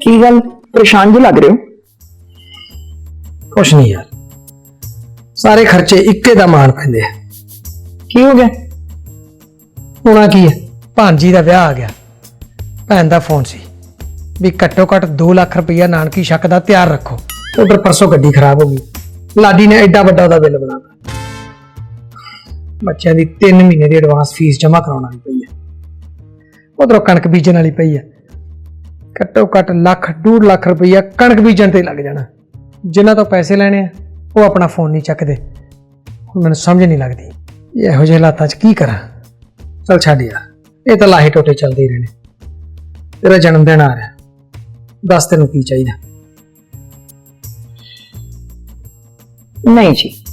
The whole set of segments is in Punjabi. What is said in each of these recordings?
ਕੀ ਗੱਲ? ਪਰੇਸ਼ਾਨ ਜਿਹਾ ਲੱਗ ਰਹੇ ਹੋ? ਕੁਛ ਨਹੀਂ ਯਾਰ। ਸਾਰੇ ਖਰਚੇ ਇੱਕੇ ਦਾ ਮਾਣ ਪੈਂਦੇ ਆ। ਕੀ ਹੋ ਗਿਆ? ਹੋਣਾ ਕੀ ਹੈ? ਭਾਂਜੀ ਦਾ ਵਿਆਹ ਆ ਗਿਆ। ਭੈਣ ਦਾ ਫੋਨ ਸੀ ਵੀ ਘੱਟੋ ਘੱਟ 2 ਲੱਖ ਰੁਪਈਆ ਨਾਨਕੀ ਸ਼ੱਕ ਦਾ ਤਿਆਰ ਰੱਖੋ। ਉਧਰ ਪਰਸੋਂ ਗੱਡੀ ਖਰਾਬ ਹੋ ਗਈ। ਲਾਡੀ ਨੇ ਐਡਾ ਵੱਡਾ ਉਹਦਾ ਬਿੱਲ ਬਣਾਤਾ। ਬੱਚਿਆਂ ਦੀ 3 ਮਹੀਨੇ ਦੀ ਐਡਵਾਂਸ ਫੀਸ ਜਮ੍ਹਾਂ ਕਰਾਉਣ ਵਾਲੀ ਪਈ ਹੈ। ਉਧਰੋਂ ਕਣਕ ਬੀਜਣ ਵਾਲੀ ਪਈ ਹੈ। ਘੱਟੋ ਘੱਟ ਲੱਖ 2 ਲੱਖ ਰੁਪਈਆ ਕਣਕ ਬੀਜਣ ਤੇ ਲੱਗ ਜਾਣਾ। ਜਿਨ੍ਹਾਂ ਤੋਂ ਪੈਸੇ ਲੈਣੇ ਆ, ਉਹ ਆਪਣਾ ਫੋਨ ਨਹੀਂ ਚੱਕਦੇ। ਹੁਣ ਮੈਨੂੰ ਸਮਝ ਨਹੀਂ ਲੱਗਦੀ ਇਹੋ ਜਿਹੇ ਹਾਲਾਤਾਂ 'ਚ ਕੀ ਕਰਾਂ? ਚਲ ਛੱਡ ਯਾਰ, ਇਹ ਤਾਂ ਲਾਹੇ ਟੋਟੇ ਚੱਲਦੇ ਹੀ ਰਹਿਣੇ। ਤੇਰਾ ਜਨਮ ਦਿਨ ਆ ਰਿਹਾ। ਦੱਸ ਤੈਨੂੰ ਕੀ ਚਾਹੀਦਾ। ਨਹੀਂ ਜੀ।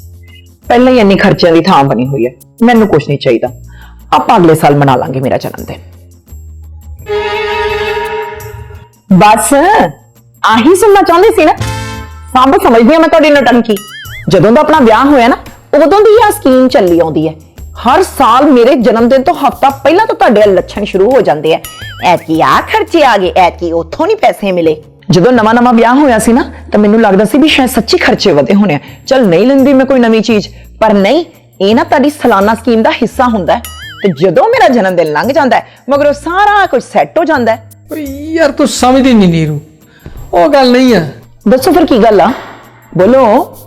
ਪਹਿਲਾਂ ਹੀ ਇੰਨੀ ਖਰਚਿਆਂ ਦੀ ਥਾਂ ਬਣੀ ਹੋਈ ਹੈ। ਮੈਨੂੰ ਕੁਝ ਨਹੀਂ ਚਾਹੀਦਾ। ਆਪਾਂ ਅਗਲੇ ਸਾਲ ਮਨਾ ਲਾਂਗੇ ਮੇਰਾ ਜਨਮ ਦਿਨ। ਬਸ, ਆਹੀ ਸੁਣਨਾ ਚਾਹੁੰਦੇ ਸੀ ਨਾ। ਸਭ, ਸਮਝਦੀ ਹਾਂ ਮੈਂ ਤੁਹਾਡੀ ਨਟੰਕੀ। ਜਦੋਂ ਦਾ ਆਪਣਾ ਵਿਆਹ ਹੋਇਆ ਨਾ, ਉਦੋਂ ਦੀ ਆ ਸਕੀਮ ਚੱਲੀ ਆਉਂਦੀ ਹੈ। ਹਰ ਸਾਲ ਮੇਰੇ ਜਨਮ ਦਿਨ ਤੋਂ ਹਫਤਾ ਪਹਿਲਾਂ ਤੋਂ ਤੁਹਾਡੇ ਲੱਛਣ ਸ਼ੁਰੂ ਹੋ ਜਾਂਦੇ ਆ। ਐਤਕੀ ਆ ਖਰਚੇ ਆ ਗਏ, ਐਤਕੀ ਉੱਥੋਂ ਨਹੀਂ ਪੈਸੇ ਮਿਲੇ। ਜਦੋਂ ਨਵਾਂ ਨਵਾਂ ਵਿਆਹ ਹੋਇਆ ਸੀ ਨਾ ਤਾਂ ਮੈਨੂੰ ਲੱਗਦਾ ਸੀ ਵੀ ਸ਼ਾਇਦ ਸੱਚੀ ਖਰਚੇ ਵਧੇ ਹੋਣੇ ਆ। ਚਲ ਨਹੀਂ ਲੈਂਦੀ ਮੈਂ ਕੋਈ ਨਵੀਂ ਚੀਜ਼ ਪਰ ਨਹੀਂ ਇਹ ਨਾ ਤੁਹਾਡੀ ਸਾਲਾਨਾ ਸਕੀਮ ਦਾ ਹਿੱਸਾ ਹੁੰਦਾ ਹੈ। ਤੇ ਜਦੋਂ ਮੇਰਾ ਜਨਮ ਦਿਨ ਲੰਘ ਜਾਂਦਾ ਹੈ ਮਗਰੋਂ ਸਾਰਾ ਕੁਝ ਸੈੱਟ ਹੋ ਜਾਂਦਾ ਹੈ। ਓਏ ਯਾਰ ਤੂੰ ਸਮਝਦੀ ਨਹੀਂ ਨੀਰੂ। ਉਹ ਗੱਲ ਨਹੀਂ ਆ। ਦੱਸੋ ਫਿਰ ਕੀ ਗੱਲ ਆ? ਬੋਲੋ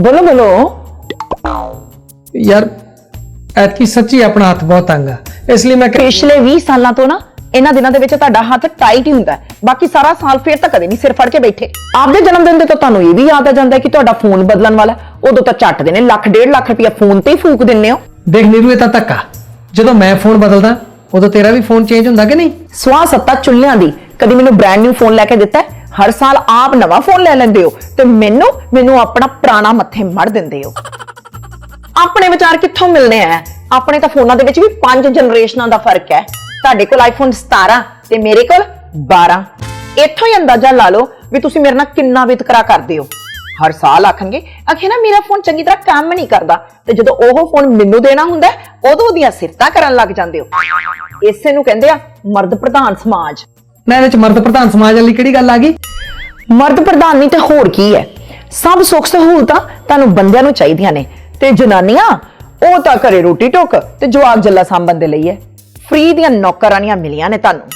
ਬੋਲੋ ਬੋਲੋ। ਯਾਰ ਐਤਕੀ ਸੱਚੀ ਆਪਣਾ ਹੱਥ ਬਹੁਤ ਤੰਗ ਆ। ਇਸ ਲਈ ਮੈਂ ਕਿ- ਪਿਛਲੇ 20 ਸਾਲਾਂ ਤੋਂ ਨਾ ਇਹਨਾਂ ਦਿਨਾਂ ਦੇ ਵਿੱਚ ਤੁਹਾਡਾ ਹੱਥ ਟਾਈਟ ਹੀ ਹੁੰਦਾ ਹੈ। ਬਾਕੀ ਸਾਰਾ ਸਾਲ ਫੇਰ ਤਾਂ ਕਦੇ ਨਹੀਂ ਸਿਰ ਫੜ ਕੇ ਬੈਠੇ। ਆਪਦੇ ਜਨਮ ਦਿਨ ਤੇ ਤਾਂ ਤੁਹਾਨੂੰ ਇਹ ਵੀ ਯਾਦ ਆ ਜਾਂਦਾ ਕਿ ਤੁਹਾਡਾ ਫੋਨ ਬਦਲਣ ਵਾਲਾ। ਉਦੋਂ ਤਾਂ ਝੱਟ ਦੇ ਨੇ ਲੱਖ ਡੇਢ ਲੱਖ ਰੁਪਇਆ ਫੋਨ ਤੇ ਹੀ ਫੂਕ ਦਿੰਨੇ ਹੋ। ਦੇਖ ਨੀਰੂ ਇਹ ਤਾਂ ਧੱਕਾ। ਜਦੋਂ ਮੈਂ ਫੋਨ ਬਦਲਦਾ ਉਦੋਂ ਤੇਰਾ ਵੀ ਫੋਨ ਚੇਂਜ ਹੁੰਦਾ ਕਿ ਨਹੀਂ? ਸਵਾ ਸੱਤਾ ਚੁੱਲ੍ਹਿਆਂ ਦੀ। ਕਦੀ ਮੈਨੂੰ ਬ੍ਰਾਂਡ ਨਿਊ ਫੋਨ ਲੈ ਕੇ ਦਿੱਤਾ ਹਰ ਸਾਲ ਆਪ ਨਵਾਂ ਫੋਨ ਲੈ ਲੈਂਦੇ ਹੋ। ਤੇ ਮੈਨੂੰ ਮੈਨੂੰ ਆਪਣਾ ਪੁਰਾਣਾ ਮੱਥੇ ਮੜ ਦਿੰਦੇ ਹੋ। ਆਪਣੇ ਵਿਚਾਰ ਕਿੱਥੋਂ ਮਿਲਨੇ ਆ? ਆਪਣੇ ਤਾਂ ਫੋਨਾਂ ਦੇ ਵਿੱਚ ਵੀ ਪੰਜ ਜਨਰੇਸ਼ਨਾਂ ਦਾ ਫ਼ਰਕ ਹੈ। ਤੁਹਾਡੇ ਕੋਲ ਆਈਫੋਨ 17 ਤੇ ਮੇਰੇ ਕੋਲ 12 ਇੱਥੋਂ ਹੀ ਅੰਦਾਜ਼ਾ ਲਾ ਲਓ ਵੀ ਤੁਸੀਂ ਮੇਰੇ ਨਾਲ ਕਿੰਨਾ ਵਿਤਕਰਾ ਕਰਦੇ ਹੋ। ਹਰ ਸਾਲ ਆਖਣਗੇ ਆਖੇ ਨਾ ਮੇਰਾ ਫੋਨ ਚੰਗੀ ਤਰ੍ਹਾਂ ਕੰਮ ਨਹੀਂ ਕਰਦਾ। ਤੇ ਜਦੋਂ ਉਹ ਫੋਨ ਮੈਨੂੰ ਦੇਣਾ ਹੁੰਦਾ ਉਦੋਂ ਉਹਦੀਆਂ ਸਿਫਤਾਂ ਕਰਨ ਲੱਗ ਜਾਂਦੇ ਹੋ। ਇਸੇ ਨੂੰ ਕਹਿੰਦੇ ਆ ਮਰਦ ਪ੍ਰਧਾਨ ਸਮਾਜ। ਨਾ ਇਹਦੇ ਚ ਮਰਦ ਪ੍ਰਧਾਨ ਸਮਾਜ ਵਾਲੀ ਕਿਹੜੀ ਗੱਲ ਆ ਗਈ? ਮਰਦ ਪ੍ਰਧਾਨ ਨਹੀਂ ਤੇ ਹੋਰ ਕੀ ਹੈ? ਸਭ ਸੁੱਖ ਸਹੂਲਤਾਂ ਤੁਹਾਨੂੰ ਬੰਦਿਆਂ ਨੂੰ ਚਾਹੀਦੀਆਂ ਨੇ। ਤੇ ਜਨਾਨੀਆਂ ਉਹ ਤਾਂ ਘਰੇ ਰੋਟੀ ਟੋਕ ਤੇ ਜਵਾਕ ਜੱਲਾ ਸਾਂਭਣ ਦੇ ਲਈ ਹੈ। ਫ੍ਰੀ ਦੀਆਂ ਨੌਕਰਾਨੀਆਂ ਮਿਲੀਆਂ ਨੇ ਤੁਹਾਨੂੰ।